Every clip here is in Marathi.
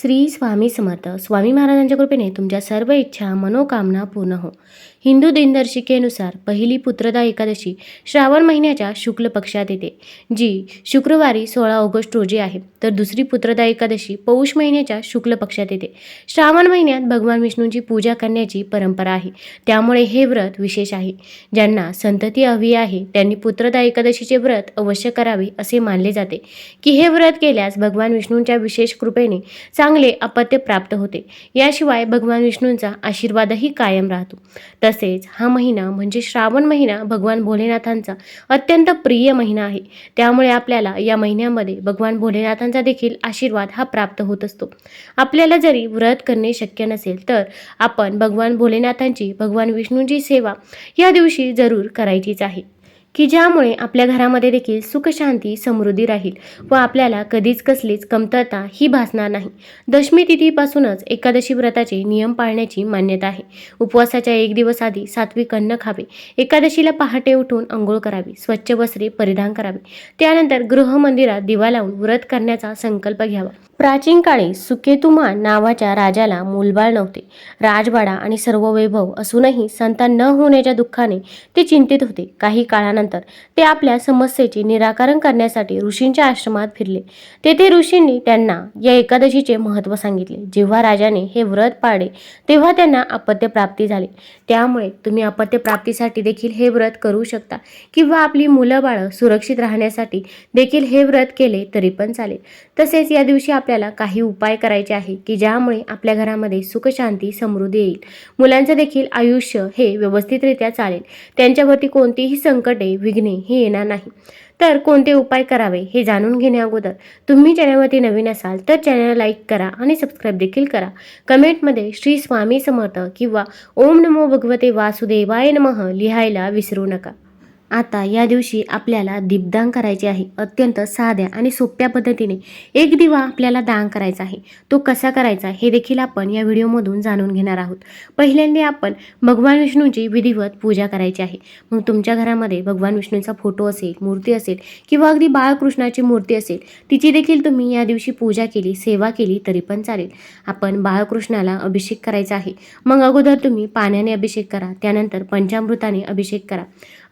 श्री स्वामी समर्थ. स्वामी महाराजांच्या कृपेने तुमच्या सर्व इच्छा मनोकामना पूर्ण हो. हिंदू दिनदर्शिकेनुसार पहिली पुत्रदा एकादशी श्रावण महिन्याच्या शुक्ल पक्षात येते जी शुक्रवारी सोळा ऑगस्ट रोजी आहे. तर दुसरी पुत्रदा एकादशी पौष महिन्याच्या शुक्ल पक्षात येते. श्रावण महिन्यात भगवान विष्णूंची पूजा करण्याची परंपरा आहे. त्यामुळे हे व्रत विशेष आहे. ज्यांना संतती हवी आहे त्यांनी पुत्रदा एकादशीचे व्रत अवश्य करावे असे मानले जाते. की हे व्रत केल्यास भगवान विष्णूंच्या विशेष कृपेने चांगले अपत्य प्राप्त होते. याशिवाय भगवान विष्णूंचा आशीर्वादही कायम राहतो. तसेच हा महिना म्हणजे श्रावण महिना भगवान भोलेनाथांचा अत्यंत प्रिय महिना आहे. त्यामुळे आपल्याला या महिन्यामध्ये भगवान भोलेनाथांचा देखील आशीर्वाद हा प्राप्त होत असतो. आपल्याला जरी व्रत करणे शक्य नसेल तर आपण भगवान भोलेनाथांची भगवान विष्णूंची सेवा या दिवशी जरूर करायचीच आहे. की ज्यामुळे आपल्या घरामध्ये देखील सुखशांती समृद्धी राहील व आपल्याला कधीच कसलीच कमतरता ही भासणार नाही. दशमी तिथीपासूनच एकादशी व्रताचे नियम पाळण्याची मान्यता आहे. उपवासाच्या एक दिवस आधी सात्विक अन्न खावे. एकादशीला पहाटे उठून अंघोळ करावी. स्वच्छ वस्त्रे परिधान करावे. त्यानंतर गृहमंदिरात दिवा लावून व्रत करण्याचा संकल्प घ्यावा. प्राचीन काळी सुकेतुमा नावाच्या राजाला मूलबाळ नव्हते. राजवाडा आणि सर्व वैभव असूनही संतान न होण्याच्या दुःखाने ते चिंतित होते. काही काळानंतर ते आपल्या समस्येचे निराकरण करण्यासाठी ऋषींच्या आश्रमात फिरले. तेथे ऋषींनी त्यांना या एकादशीचे महत्त्व सांगितले. जेव्हा राजाने हे व्रत पाळले तेव्हा त्यांना अपत्यप्राप्ती झाली. त्यामुळे तुम्ही अपत्यप्राप्तीसाठी देखील हे व्रत करू शकता किंवा आपली मुलं बाळं सुरक्षित राहण्यासाठी देखील हे व्रत केले तरी पण चालेल. तसेच या दिवशी आपल्याला काही उपाय करायचे आहे की ज्यामुळे आपल्या घरामध्ये सुखशांती समृद्धी येईल. मुलांचं देखील आयुष्य हे व्यवस्थितरित्या चालेल. त्यांच्यावरती कोणतीही संकटे विघ्ने हे येणार नाही. तर कोणते उपाय करावे हे जाणून घेण्या अगोदर तुम्ही चॅनलवरती नवीन असाल तर चॅनल लाईक करा आणि सबस्क्राईब देखील करा. कमेंटमध्ये श्री स्वामी समर्थ किंवा ओम नमो भगवते वासुदेवाय नमः लिहायला विसरू नका. आता या दिवशी आपल्याला दीपदान करायचे आहे. अत्यंत साध्या आणि सोप्या पद्धतीने एक दिवा आपल्याला दान करायचा आहे. तो कसा करायचा हे देखील आपण या व्हिडिओमधून जाणून घेणार आहोत. पहिल्यांदा आपण भगवान विष्णूंची विधिवत पूजा करायची आहे. मग तुमच्या घरामध्ये भगवान विष्णूंचा फोटो असेल मूर्ती असेल किंवा अगदी बाळकृष्णाची मूर्ती असेल तिची देखील तुम्ही या दिवशी पूजा केली सेवा केली तरी पण चालेल. आपण बाळकृष्णाला अभिषेक करायचा आहे. मग अगोदर तुम्ही पाण्याने अभिषेक करा त्यानंतर पंचामृताने अभिषेक करा.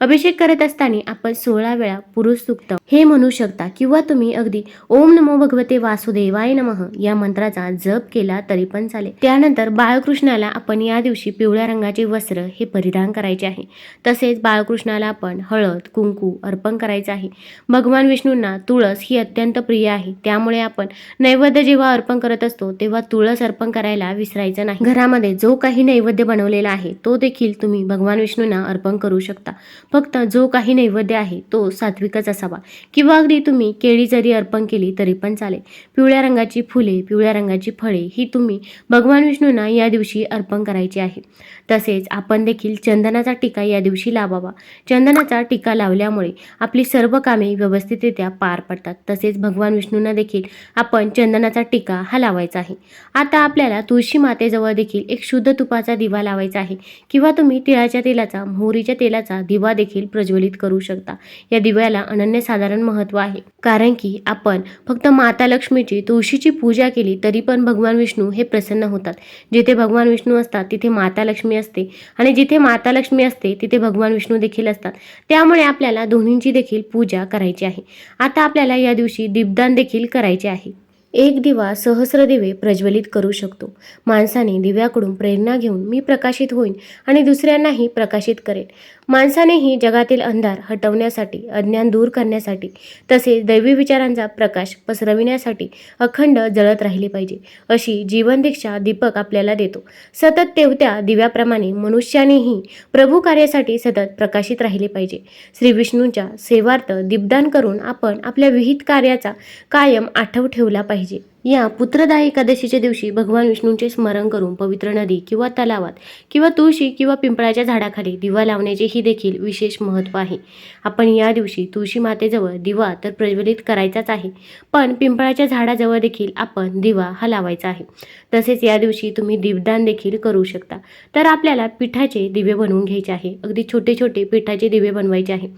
अभिषेक करत असताना आपण सोळा वेळा पुरुष सुक्त. हे म्हणू शकता किंवा तुम्ही अगदी ओम नमो भगवते वासुदेवाय नमः या मंत्राचा जप केला तरी पण चालेल. त्यानंतर बाळकृष्णाला आपण या दिवशी पिवळ्या रंगाचे वस्त्र हे परिधान करायचे आहे. तसेच बाळकृष्णाला आपण हळद कुंकू अर्पण करायचं आहे. भगवान विष्णूंना तुळस ही अत्यंत प्रिय आहे. त्यामुळे आपण नैवेद्य जेव्हा अर्पण करत असतो तेव्हा तुळस अर्पण करायला विसरायचं नाही. घरामध्ये जो काही नैवेद्य बनवलेला आहे तो देखील तुम्ही भगवान विष्णूंना अर्पण करू शकता. फक्त जो काही नैवेद्य आहे तो सात्विकच असावा. किंवा अगदी तुम्ही केळी जरी अर्पण केली तरी पण चालेल. पिवळ्या रंगाची फुले पिवळ्या रंगाची फळे ही तुम्ही भगवान विष्णूंना या दिवशी अर्पण करायची आहे. तसेच आपण देखील चंदनाचा टीका या दिवशी लावावा. चंदनाचा टीका लावल्यामुळे आपली सर्व कामे व्यवस्थितरित्या पार पडतात. तसेच भगवान विष्णूंना देखील आपण चंदनाचा टीका हा लावायचा आहे. आता आपल्याला तुळशी मातेजवळ देखील एक शुद्ध तुपाचा दिवा लावायचा आहे. किंवा तुम्ही तिळाच्या तेलाचा मोहरीच्या तेलाचा दिवा देखील प्रज्वलित करू शकता. या दिव्याला अनन्यसाधारण महत्त्व आहे. कारण की आपण फक्त माता लक्ष्मीची तुळशीची पूजा केली तरी पण भगवान विष्णू हे प्रसन्न होतात. जिथे भगवान विष्णू असतात तिथे माता लक्ष्मी असते. आणि जिथे माता लक्ष्मी असते तिथे भगवान विष्णू देखील असतात. त्यामुळे आपल्याला दोन्हींची देखील पूजा करायची आहे. आता आपल्याला या दिवशी दीपदान देखील करायचे आहे. एक दिवा सहस्र दिवे प्रज्वलित करू शकतो. माणसाने दिव्याकडून प्रेरणा घेऊन मी प्रकाशित होईन आणि दुसऱ्यांनाही प्रकाशित करेन. माणसानेही जगातील अंधार हटवण्यासाठी अज्ञान दूर करण्यासाठी तसेच दैवी विचारांचा प्रकाश पसरविण्यासाठी अखंड जळत राहिली पाहिजे अशी जीवनदीक्षा दीपक आपल्याला देतो. सतत तेवत्या दिव्याप्रमाणे मनुष्यानेही प्रभू कार्यासाठी सतत प्रकाशित राहिले पाहिजे. श्री विष्णूंच्या सेवार्थ दीपदान करून आपण आपल्या विहित कार्याचा कायम आठव ठेवला पाहिजे. या पुत्रदा एकादशीच्या दिवशी भगवान विष्णूंचे स्मरण करून पवित्र नदी किंवा तलावात किंवा तुळशी किंवा पिंपळाच्या झाडाखाली दिवा लावण्याचे ही देखील विशेष महत्त्व आहे. आपण या दिवशी तुळशी मातेजवळ दिवा तर प्रज्वलित करायचाच आहे पण पिंपळाच्या झाडाजवळ देखील आपण दिवा हा लावायचा आहे. तसेच या दिवशी तुम्ही दीपदान देखील करू शकता. तर आपल्याला पिठाचे दिवे बनवून घ्यायचे आहे. अगदी छोटे छोटे पिठाचे दिवे बनवायचे आहे.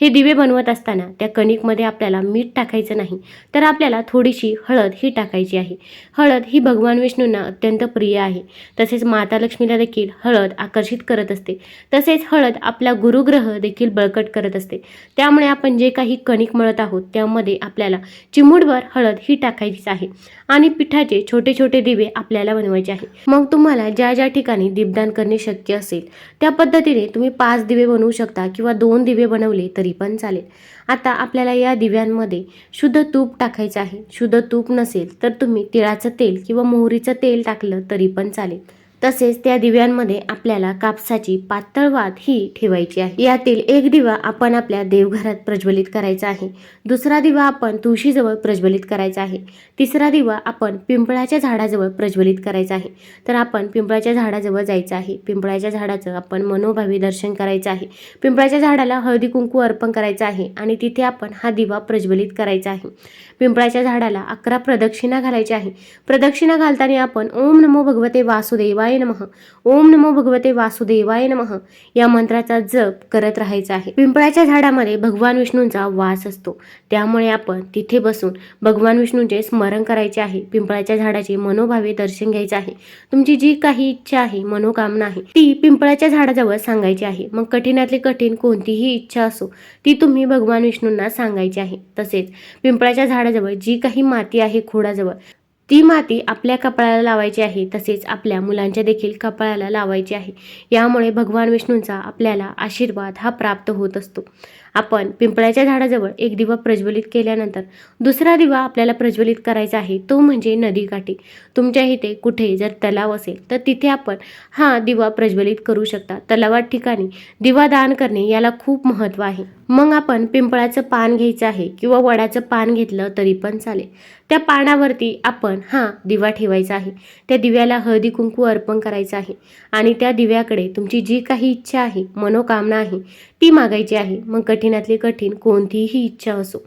हे दिवे बनवत असताना त्या कणिकमध्ये आपल्याला मीठ टाकायचं नाही. तर आपल्याला थोडीशी हळद ही टाकायची टाकायची आहे. हळद ही भगवान विष्णूंना अत्यंत प्रिय आहे. तसेच माता लक्ष्मीला देखील हळद आकर्षित करत असते. तसेच हळद आपला गुरुग्रह देखील बळकट करत असते. त्यामुळे आपण जे काही कणिक मळत आहोत त्यामध्ये आपल्याला चिमूटभर हळद ही टाकायचीच आहे. आणि पिठाचे छोटे छोटे दिवे आपल्याला बनवायचे आहे. मग तुम्हाला ज्या ज्या ठिकाणी दीपदान करणे शक्य असेल त्या पद्धतीने तुम्ही पाच दिवे बनवू शकता किंवा दोन दिवे बनवले तरी पण चालेल. आता आपल्याला या दिव्यांमध्ये शुद्ध तूप टाकायचं आहे. शुद्ध तूप नसेल तर तुम्ही तिळाचं तेल किंवा मोहरीचं तेल टाकलं तरी पण चालेल. तसेच त्या दिव्यांमध्ये आपल्याला कापसाची पातळ वात ही ठेवायची आहे. यातील एक दिवा आपण आपल्या देवघरात प्रज्वलित करायचा आहे. दुसरा दिवा आपण तुळशीजवळ प्रज्वलित करायचा आहे. तिसरा दिवा आपण पिंपळाच्या झाडाजवळ प्रज्वलित करायचा आहे. तर आपण पिंपळाच्या झाडाजवळ जायचं आहे. पिंपळाच्या झाडाचं आपण मनोभावी दर्शन करायचं आहे. पिंपळाच्या झाडाला हळदी कुंकू अर्पण करायचं आहे आणि तिथे आपण हा दिवा प्रज्वलित करायचा आहे. पिंपळाच्या झाडाला अकरा प्रदक्षिणा घालायच्या आहे. प्रदक्षिणा घालताना आपण ओम नमो भगवते वासुदेवाय नमः. ओम नमो भगवते वासुदेवाय नमः. या मंत्राचा जप करत राहायचा आहे. पिंपळाच्या झाडामध्ये भगवान विष्णूंचा वास असतो. त्यामुळे आपण तिथे बसून भगवान विष्णूंचे स्मरण करायचे आहे. पिंपळाच्या झाडाचे मनोभावे दर्शन घ्यायचे आहे. तुमची जी काही इच्छा आहे मनोकामना आहे ती पिंपळाच्या झाडाजवळ सांगायची आहे. मग कठीणातली कठीण कोणतीही इच्छा असो ती तुम्ही भगवान विष्णूंना सांगायची आहे. तसेच पिंपळाच्या झाडाजवळ जी काही माती आहे खोडाजवळ ती माती आपल्या कपाळाला लावायची आहे तसेच आपल्या मुलांच्या देखील कपाळाला लावायची आहे. यामुळे भगवान विष्णूंचा आपल्याला आशीर्वाद हा प्राप्त होत असतो. आपण पिंपळाच्या झाडाजवळ एक दिवा प्रज्वलित केल्यानंतर दुसरा दिवा आपल्याला प्रज्वलित करायचा आहे तो म्हणजे नदीकाठी तुमच्या इथे कुठे जर तलाव असेल तर तिथे आपण हा दिवा प्रज्वलित करू शकता. तलावात ठिकाणी दिवा दान करणे याला खूप महत्त्व आहे. मग आपण पिंपळाचं पान घ्यायचं आहे किंवा वडाचं पान घेतलं तरी पण चालेल. त्या पानावरती आपण हा दिवा ठेवायचा आहे. त्या दिव्याला हळदी कुंकू अर्पण करायचं आहे. आणि त्या दिव्याकडे तुमची जी काही इच्छा आहे मनोकामना आहे ती मागायची आहे. मग कठीणातली कठीण कोणतीही इच्छा असो.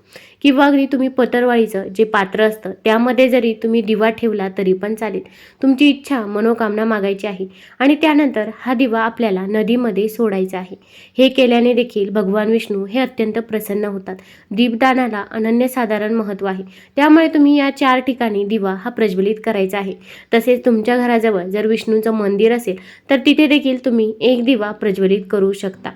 किंवा अगदी तुम्ही पतरवाळीचं जे पात्र असतं त्यामध्ये जरी तुम्ही दिवा ठेवला तरी पण चालेल. तुमची इच्छा मनोकामना मागायची आहे. आणि त्यानंतर हा दिवा आपल्याला नदीमध्ये सोडायचा आहे. हे केल्याने देखील भगवान विष्णू हे अत्यंत प्रसन्न होतात. दीपदानाला अनन्यसाधारण महत्त्व आहे. त्यामुळे तुम्ही या चार ठिकाणी दिवा हा प्रज्वलित करायचा आहे. तसेच तुमच्या घराजवळ जर विष्णूचं मंदिर असेल तर तिथे देखील तुम्ही एक दिवा प्रज्वलित करू शकता.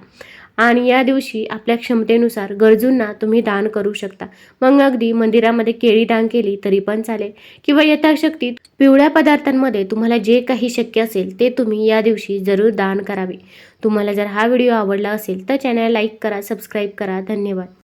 आणि या दिवशी आपल्या क्षमतेनुसार गरजूंना तुम्ही दान करू शकता. मग अगदी मंदिरामध्ये केळी दान केली तरी पण चालेल. किंवा यथाशक्ती पिवळ्या पदार्थांमध्ये तुम्हाला जे काही शक्य असेल ते तुम्ही या दिवशी जरूर दान करावे. तुम्हाला जर हा व्हिडिओ आवडला असेल तर चॅनल लाईक करा सबस्क्राईब करा. धन्यवाद.